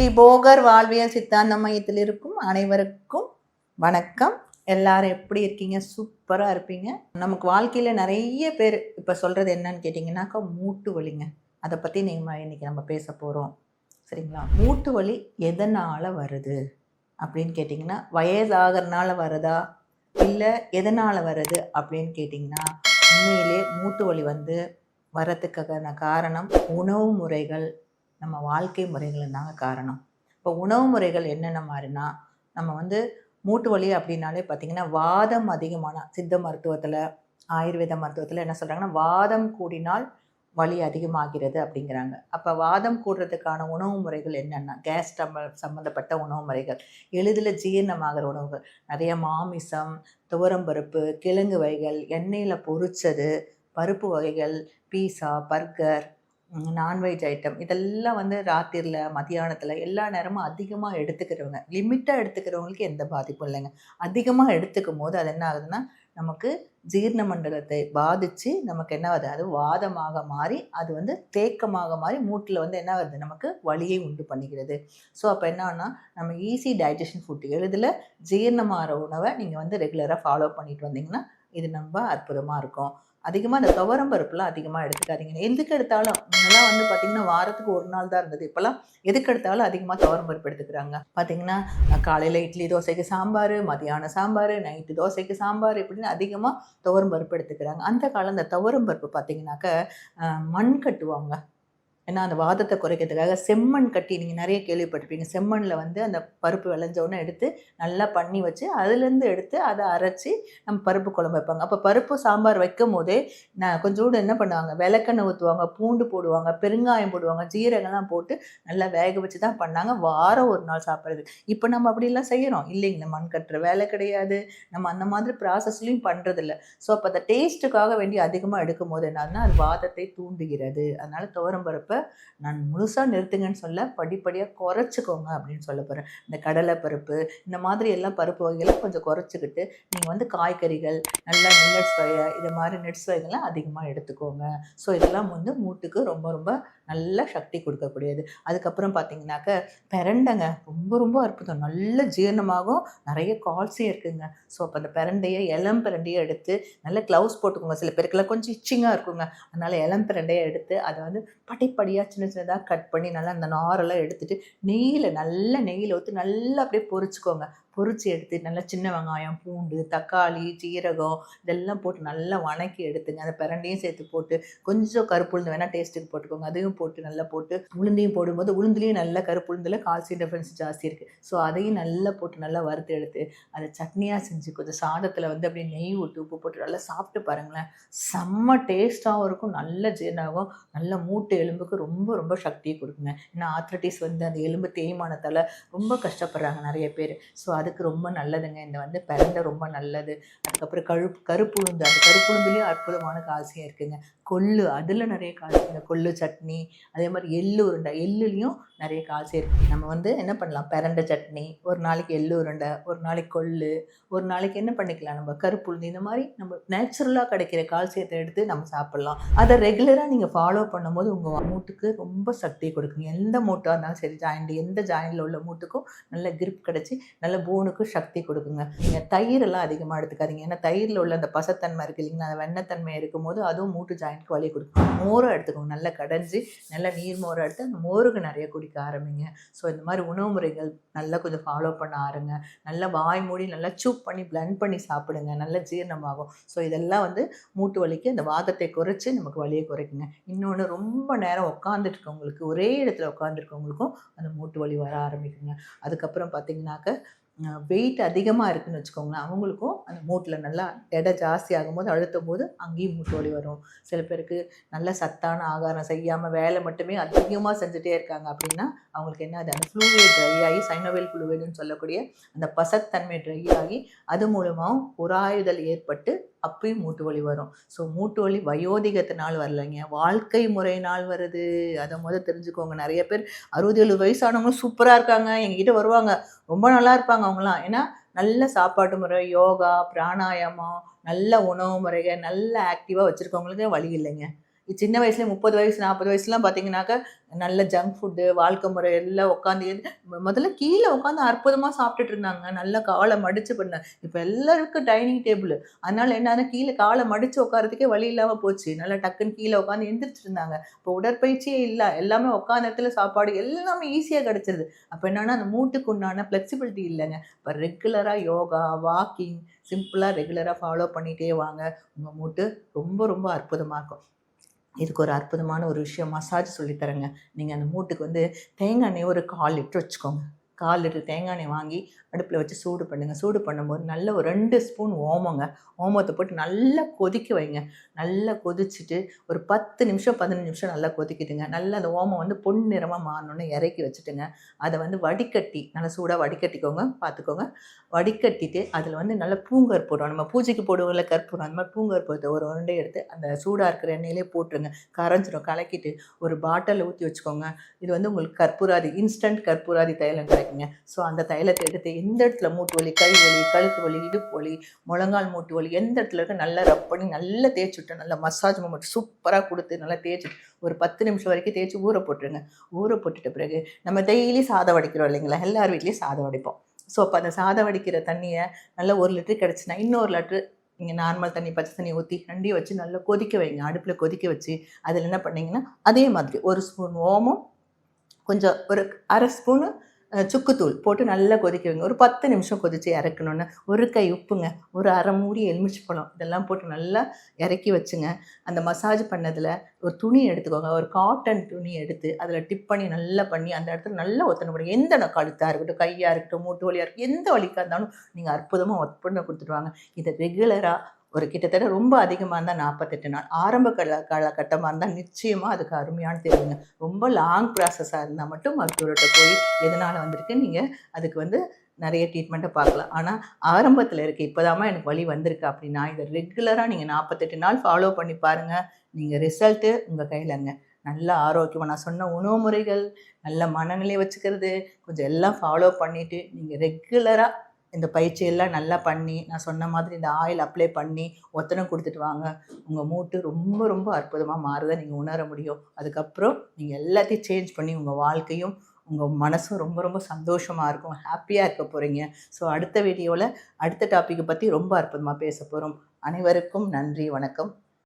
ஸ்ரீ போகர் வாழ்வியல் சித்தாந்த மையத்தில் இருக்கும் அனைவருக்கும் வணக்கம். எல்லாரும் எப்படி இருக்கீங்க? சூப்பராக இருப்பீங்க. நமக்கு வாழ்க்கையில் நிறைய பேர் இப்போ சொல்கிறது என்னன்னு கேட்டிங்கன்னாக்கா மூட்டு வலிங்க. அதை பற்றி நீங்கள் இன்றைக்கி நம்ம பேச போகிறோம் சரிங்களா? மூட்டு வலி எதனால் வருது? அப்படின்னு கேட்டிங்கன்னா வயதாகிறனால வருதா? இல்லை எதனால் வருது? அப்படின்னு கேட்டிங்கன்னா உண்மையிலே மூட்டு வலி வந்து வரத்துக்கான காரணம் உணவு முறைகள் நம்ம வாழ்க்கை முறைகள் தாங்க காரணம். இப்போ உணவு முறைகள் என்னென்ன மாதிரினா நம்ம வந்து மூட்டு வலி அப்படின்னாலே பார்த்திங்கன்னா வாதம் அதிகமான சித்த மருத்துவத்தில் ஆயுர்வேத மருத்துவத்தில் என்ன சொல்கிறாங்கன்னா வாதம் கூடினால் வலி அதிகமாகிறது அப்படிங்கிறாங்க. அப்போ வாதம் கூடுறதுக்கான உணவு முறைகள் என்னென்னா? கேஸ் டம்ம சம்மந்தப்பட்ட உணவு முறைகள் எளிதில் ஜீரணமாகிற உணவுகள் நிறைய மாமிசம் துவரம்பருப்பு கிழங்கு வகைகள் எண்ணெயில் பொரிச்சது பருப்பு வகைகள் பீஸா பர்கர் நான்வெஜ் ஐட்டம் இதெல்லாம் வந்து ராத்திரியில் மதியானத்தில் எல்லா நேரமும் அதிகமாக எடுத்துக்கிறவங்க. லிமிட்டாக எடுத்துக்கிறவங்களுக்கு எந்த பாதிப்பும் இல்லைங்க. அதிகமாக எடுத்துக்கும் போது அது என்ன ஆகுதுன்னா நமக்கு ஜீரண மண்டலத்தை பாதித்து நமக்கு என்ன ஆகுது? அது வாதமாக மாறி அது வந்து தேக்கமாக மாறி மூட்டில் வந்து என்ன ஆகுது? நமக்கு வலியை உண்டு பண்ணிக்கிறது. ஸோ அப்போ என்னன்னா நம்ம ஈஸி டைஜஷன் ஃபுட் எளிதில் ஜீரணமாகிற உணவை நீங்கள் வந்து ரெகுலராக ஃபாலோ பண்ணிட்டு வந்தீங்கன்னா இது ரொம்ப அற்புதமாக இருக்கும். அதிகமாக இந்த துவரம் பருப்புலாம் அதிகமாக எடுத்துக்காதீங்க. எதுக்கு எடுத்தாலும் முன்னெல்லாம் வந்து பார்த்திங்கன்னா வாரத்துக்கு ஒரு நாள் தான் இருந்தது. இப்போல்லாம் எதுக்கு எடுத்தாலும் அதிகமாக துவரம் பருப்பு எடுத்துக்கிறாங்க. பார்த்தீங்கன்னா காலையில் இட்லி தோசைக்கு சாம்பார் மதியானம் சாம்பார் நைட்டு தோசைக்கு சாம்பார் இப்படின்னு அதிகமாக துவரம் பருப்பு எடுத்துக்கிறாங்க. அந்த காலம் இந்த துவரம் பருப்பு பார்த்தீங்கன்னாக்க மண் கட்டுவாங்க. ஏன்னா அந்த வாதத்தை குறைக்கிறதுக்காக செம்மண் கட்டி நீங்கள் நிறைய கேள்விப்பட்டிருப்பீங்க. செம்மண்ணில் வந்து அந்த பருப்பு விளைஞ்சோடனே எடுத்து நல்லா பண்ணி வச்சு அதுலேருந்து எடுத்து அதை அரைச்சி நம்ம பருப்பு குழம்பு வைப்பாங்க. அப்போ பருப்பு சாம்பார் வைக்கும் போதே நான் கொஞ்சோண்டு என்ன பண்ணுவாங்க? விளக்கெண்ணெய் ஊற்றுவாங்க பூண்டு போடுவாங்க பெருங்காயம் போடுவாங்க ஜீரகம்லாம் போட்டு நல்லா வேக வச்சு தான் பண்ணாங்க. வாரம் ஒரு நாள் சாப்பிட்றது. இப்போ நம்ம அப்படிலாம் செய்கிறோம் இல்லைங்களா மண் கட்டுற வேலை கிடையாது. நம்ம அந்த மாதிரி ப்ராசஸ்லையும் பண்ணுறதில்ல ஸோ அப்போ அந்த டேஸ்ட்டுக்காக வேண்டி அதிகமாக எடுக்கும் போது என்னன்னா அது வாதத்தை தூண்டுகிறது. அதனால் துவரம் பருப்பை நான் முழுசாக நிறுத்துங்கன்னு சொல்ல படிப்படியாக குறைச்சிக்கோங்க அப்படின்னு சொல்ல போகிறேன் இந்த கடலை பருப்பு இந்த மாதிரி எல்லாம் பருப்பு வகைகளை கொஞ்சம் குறைச்சிக்கிட்டு நீங்கள் வந்து காய்கறிகள் நல்லா நெல்லட்ஸ் வகை இது மாதிரி நெட்ஸ் வகைகள்லாம் அதிகமாக எடுத்துக்கோங்க. ஸோ இதெல்லாம் வந்து மூட்டுக்கு ரொம்ப ரொம்ப நல்ல சக்தி கொடுக்கக்கூடியது. அதுக்கப்புறம் பார்த்தீங்கன்னாக்க பெரண்டைங்க ரொம்ப ரொம்ப அற்புதம். நல்ல ஜீரணமாகும் நிறைய கால்சியம் இருக்குங்க. ஸோ அப்போ அந்த பெரண்டையை இளம் பிரண்டையை எடுத்து நல்ல க்ளவுஸ் போட்டுக்கோங்க. சில பேருக்குலாம் கொஞ்சம் இச்சிங்காக இருக்குங்க. அதனால் இளம் பிரண்டையை எடுத்து அதை வந்து படிப்படியாக சின்ன சின்னதாக கட் பண்ணி நல்லா அந்த நாரெல்லாம் எடுத்துகிட்டு நெய்யில் நல்ல நெய்யில் ஊற்றி நல்லா அப்படியே பொறிச்சிக்கோங்க பொறிச்சு எடுத்து நல்லா சின்ன வெங்காயம் பூண்டு தக்காளி சீரகம் இதெல்லாம் போட்டு நல்லா வணக்கி எடுத்துங்க. அந்த பிரண்டையும் சேர்த்து போட்டு கொஞ்சம் கருப்பு உளுந்து வேணால் டேஸ்ட்டுக்கு போட்டுக்கோங்க. அதையும் போட்டு நல்லா போட்டு உளுந்தையும் போடும்போது உளுந்துலேயும் நல்லா கருப்பு உளுந்தில் கால்சியம் டிஃபரன்ஸ் ஜாஸ்தி இருக்குது ஸோ அதையும் நல்லா போட்டு நல்லா வறுத்து எடுத்து அதை சட்னியாக செஞ்சு கொஞ்சம் சாதத்தில் வந்து அப்படியே நெய் விட்டு உப்பு போட்டு நல்லா சாப்பிட்டு பாருங்களேன். செம்ம டேஸ்ட்டாகவும் இருக்கும். நல்ல ஜீரணாகும் நல்ல மூட்டு எலும்புக்கு ரொம்ப ரொம்ப சக்தியை கொடுக்குங்க. ஏன்னா ஆத்ரட்டிஸ் வந்து அந்த எலும்பு தேய்மானத்தால் ரொம்ப கஷ்டப்படுறாங்க நிறைய பேர். ஸோ அதுக்கு ரொம்ப நல்லதுங்க. இந்த வந்து பிரண்டை ரொம்ப நல்லது. அதுக்கப்புறம் கழுப்பு கருப்புளுந்து அந்த கருப்புளுந்துலேயும் அற்புதமான கால்சியம் இருக்குங்க. கொள்ளு அதில் நிறைய கால்சியம் இந்த கொள்ளு சட்னி அதே மாதிரி எள்ளு உருண்டை எள்ளுலேயும் நிறைய கால்சியம் இருக்குது நம்ம வந்து என்ன பண்ணலாம்? பிரண்டை சட்னி ஒரு நாளைக்கு எள்ளு உருண்டை ஒரு நாளைக்கு கொள்ளு ஒரு நாளைக்கு என்ன பண்ணிக்கலாம்? நம்ம கருப்புழுந்து இந்த மாதிரி நம்ம நேச்சுரலாக கிடைக்கிற கால்சியத்தை எடுத்து நம்ம சாப்பிட்லாம். அதை ரெகுலராக நீங்கள் ஃபாலோ பண்ணும்போது உங்கள் மூட்டுக்கு ரொம்ப சக்தி கொடுக்குங்க எந்த மூட்டாக இருந்தாலும் சரி ஜாயிண்ட் எந்த ஜாயிண்டில் உள்ள மூட்டுக்கும் நல்ல கிரிப் கிடச்சி நல்ல போனுக்கும் சக்தி கொடுக்குங்க. நீங்கள் தயிரெல்லாம் அதிகமாக எடுத்துக்காதீங்க. ஏன்னா தயிரில் உள்ள அந்த பசத்தன்மை இருக்குது இல்லைங்களா? அந்த வெண்ணத்தன்மை இருக்கும்போது அதுவும் மூட்டு ஜாயின் வலி கொடுக்கும். மோரை எடுத்துக்கோங்க. நல்லா கடைஞ்சி நல்லா நீர் மோரை எடுத்து அந்த மோருக்கு நிறைய குடிக்க ஆரம்பிங்க. ஸோ இந்த மாதிரி உணவு முறைகள் நல்லா கொஞ்சம் ஃபாலோ பண்ண ஆரங்க நல்லா வாய் மூடி நல்லா சூப் பண்ணி பிளண்ட் பண்ணி சாப்பிடுங்க. நல்ல ஜீரணமாகும். ஸோ இதெல்லாம் வந்து மூட்டு வலிக்கு அந்த வாதத்தை குறைச்சி நமக்கு வலியை குறைக்குங்க. இன்னொன்று ரொம்ப நேரம் உட்காந்துட்டு ஒரே இடத்துல உட்காந்துருக்கவங்களுக்கும் அந்த மூட்டு வலி வர ஆரம்பிக்குங்க. அதுக்கப்புறம் பார்த்தீங்கன்னாக்க வெயிட் அதிகமாக இருக்குன்னு வச்சுக்கோங்களேன் அவங்களுக்கும் அந்த மூட்டில் நல்லா எடை ஜாஸ்தி ஆகும்போது அழுத்தும் போது அங்கேயும் மூட்டு வலி வரும். சில பேருக்கு நல்ல சத்தான ஆகாரம் செய்யாமல் வேலை மட்டுமே அதிகமாக செஞ்சுட்டே இருக்காங்க அப்படின்னா அவங்களுக்கு என்ன அது அந்த ஃப்ளூவேட் ட்ரை ஆகி சைனோவேல் ஃப்ளூவேடுன்னு சொல்லக்கூடிய அந்த பசத்தன்மை ட்ரை ஆகி அது மூலமாகவும் உராயுதல் ஏற்பட்டு அப்பயும் மூட்டு வலி வரும். ஸோ மூட்டு வலி வயோதிகத்தினால் வரலைங்க. வாழ்க்கை முறையினால் வருது. அதை முதல் தெரிஞ்சுக்கோங்க. நிறைய பேர் அறுபது எழுபது வயசானவங்களும் சூப்பராக இருக்காங்க. எங்ககிட்ட வருவாங்க. ரொம்ப நல்லா இருப்பாங்க அவங்களாம் ஏன்னா நல்ல சாப்பாட்டு முறை யோகா பிராணாயாமம் நல்ல உணவு முறைகள் நல்ல ஆக்டிவாக வச்சுருக்கவங்களுக்கு வழி இல்லைங்க. சின்ன வயசுல முப்பது வயசு நாற்பது வயசுலாம் பார்த்தீங்கன்னாக்கா நல்ல ஜங்க் ஃபுட்டு வாழ்க்கை முறை எல்லாம் உட்காந்து முதல்ல கீழே உட்காந்து அற்புதமாக சாப்பிட்டுட்டு இருந்தாங்க. நல்லா காலை மடிச்சு பண்ண. இப்போ எல்லாருக்கும் டைனிங் டேபிள் அதனால என்னன்னா கீழே காலை மடிச்சு உட்காரதுக்கே வழி இல்லாமல் போச்சு. நல்லா டக்குன்னு கீழே உட்காந்து எந்திரிச்சிட்டு இருந்தாங்க. இப்போ உடற்பயிற்சியே இல்லை. எல்லாமே உட்காந்த இடத்துல சாப்பாடு எல்லாமே ஈஸியாக கிடச்சிருது. அப்போ என்னன்னா அந்த மூட்டுக்கு உண்டான ஃப்ளெக்சிபிலிட்டி இல்லைங்க. இப்போ ரெகுலராக யோகா வாக்கிங் சிம்பிளாக ரெகுலராக ஃபாலோ பண்ணிகிட்டே வாங்க. உங்கள் மூட்டு ரொம்ப ரொம்ப அற்புதமாக இருக்கும். இதுக்கு ஒரு அற்புதமான ஒரு விஷயம் மசாஜ் சொல்லித்தரேங்க. நீங்கள் அந்த மூட்டுக்கு வந்து தேங்காய் எண்ணெய் ஒரு கால் லிட்டர் வச்சுக்கோங்க. கால் லிட்டர் தேங்காய் எண்ணெய் வாங்கி அடுப்பில் வச்சு சூடு பண்ணுங்கள் சூடு பண்ணும்போது நல்ல ஒரு ரெண்டு ஸ்பூன் ஓமங்க. ஓமத்தை போட்டு நல்லா கொதிக்க வைங்க. நல்லா கொதிச்சுட்டு ஒரு பத்து நிமிஷம் பதினஞ்சு நிமிஷம் நல்லா கொதிக்கிட்டுங்க நல்லா அந்த ஓமம் வந்து பொன் நிறமாக மாறணுன்னு இறக்கி வச்சுட்டுங்க. அதை வந்து வடிகட்டி நல்லா சூடாக வடிகட்டிக்கோங்க. பார்த்துக்கோங்க. வடிகட்டிட்டு அதில் வந்து நல்லா பூங்கற்பூரம் நம்ம பூஜைக்கு போடுவோம்ல கற்பூரம். அந்த மாதிரி பூங்கற்பூரத்தை ஒரு உருண்டை எடுத்து அந்த சூடாக இருக்கிற எண்ணெயிலே போட்டுருங்க. கரைஞ்சிரும். கலக்கிட்டு ஒரு பாட்டிலில் ஊற்றி வச்சுக்கோங்க. இது வந்து உங்களுக்கு கற்பூராதி இன்ஸ்டன்ட் கற்பூராதி தைலம் கிடைக்குங்க ஸோ அந்த தைலத்தை எடுத்து எந்த இடத்துல மூட்டு வலி கை வலி கழுத்து வலி இடுப்பு வலி முழங்கால் மூட்டு வலி எந்த இடத்துல இருக்க நல்லா ரப் பண்ணி நல்லா தேய்ச்சி விட்டு நல்லா மசாஜ் மூமெண்ட் சூப்பராக கொடுத்து நல்லா தேய்ச்சி ஒரு பத்து நிமிஷம் வரைக்கும் தேய்ச்சி ஊற போட்டுருங்க. ஊற போட்டுட்ட பிறகு நம்ம டெய்லி சாதம் வடிக்கிறோம் இல்லைங்களா? எல்லார் வீட்லேயும் சாதம் வடிப்போம். ஸோ அப்போ அந்த சாதம் வடிக்கிற தண்ணியை நல்லா ஒரு லிட்டர் கிடச்சின்னா இன்னொரு லிட்டர் நீங்கள் நார்மல் தண்ணி பச்சை தண்ணி ஊற்றி ரெண்டையும் வச்சு நல்லா கொதிக்க வைங்க. அடுப்பில் கொதிக்க வச்சு அதில் என்ன பண்ணிங்கன்னா அதே மாதிரி ஒரு ஸ்பூன் ஓமம் கொஞ்சம் ஒரு அரை ஸ்பூனு சுக்குத்தூள் போட்டு நல்லா கொதிக்க வைங்க. ஒரு பத்து நிமிஷம் கொதித்து இறக்கணுன்னு ஒரு கை உப்புங்க ஒரு அரை மூடி எலுமிச்சை பழம் இதெல்லாம் போட்டு நல்லா இறக்கி வச்சுங்க. அந்த மசாஜ் பண்ணதில் ஒரு துணி எடுத்துக்கோங்க. ஒரு காட்டன் துணி எடுத்து அதில் டிப் பண்ணி நல்லா பண்ணி அந்த இடத்துல நல்லா ஒத்தனை பண்ணுங்க எந்த ந- கழுத்தாக இருக்கட்டும் கையாக இருக்கட்டும் மூட்டு வலியாக இருக்கட்டும் எந்த வலிக்காக இருந்தாலும் நீங்கள் அற்புதமாக ஒர்க் பண்ண கொடுத்துருவாங்க இதை ரெகுலராக ஒரு கிட்டத்தட்ட ரொம்ப அதிகமாக இருந்தால் நாற்பத்தெட்டு நாள். ஆரம்ப கால காலகட்டமாக இருந்தால் நிச்சயமாக அதுக்கு அருமையான தெரியுங்க ரொம்ப லாங் ப்ராசஸாக இருந்தால் மட்டும் மருத்துவர்கிட்ட போய் எதனால் வந்திருக்கு நீங்கள் அதுக்கு வந்து நிறைய ட்ரீட்மெண்ட்டை பார்க்கலாம். ஆனால் ஆரம்பத்தில் இருக்க இப்போதாம்மா எனக்கு வழி வந்திருக்கு அப்படின்னா இதை ரெகுலராக நீங்கள் நாற்பத்தெட்டு நாள் ஃபாலோ பண்ணி பாருங்கள் நீங்கள் ரிசல்ட்டு உங்கள் கையிலங்க நல்ல ஆரோக்கியமாக நான் சொன்ன உணவு முறைகள் நல்ல மனநிலை வச்சுக்கிறது கொஞ்சம் எல்லாம் ஃபாலோ பண்ணிவிட்டு நீங்கள் ரெகுலராக இந்த பயிற்சியெல்லாம் நல்லா பண்ணி நான் சொன்ன மாதிரி இந்த ஆயில் அப்ளை பண்ணி ஒத்தனை கொடுத்துட்டு வாங்க. உங்கள் மூட்டு ரொம்ப ரொம்ப அற்புதமாக மாறுதை நீங்கள் உணர முடியும். அதுக்கப்புறம் நீங்கள் எல்லாத்தையும் சேஞ்ச் பண்ணி உங்கள் வாழ்க்கையும் உங்கள் மனசும் ரொம்ப ரொம்ப சந்தோஷமாக இருக்கும். ஹாப்பியாக இருக்க போகிறீங்க ஸோ அடுத்த வீடியோவில் அடுத்த டாப்பிக்கை பற்றி ரொம்ப அற்புதமாக பேச போகிறோம் அனைவருக்கும் நன்றி வணக்கம்.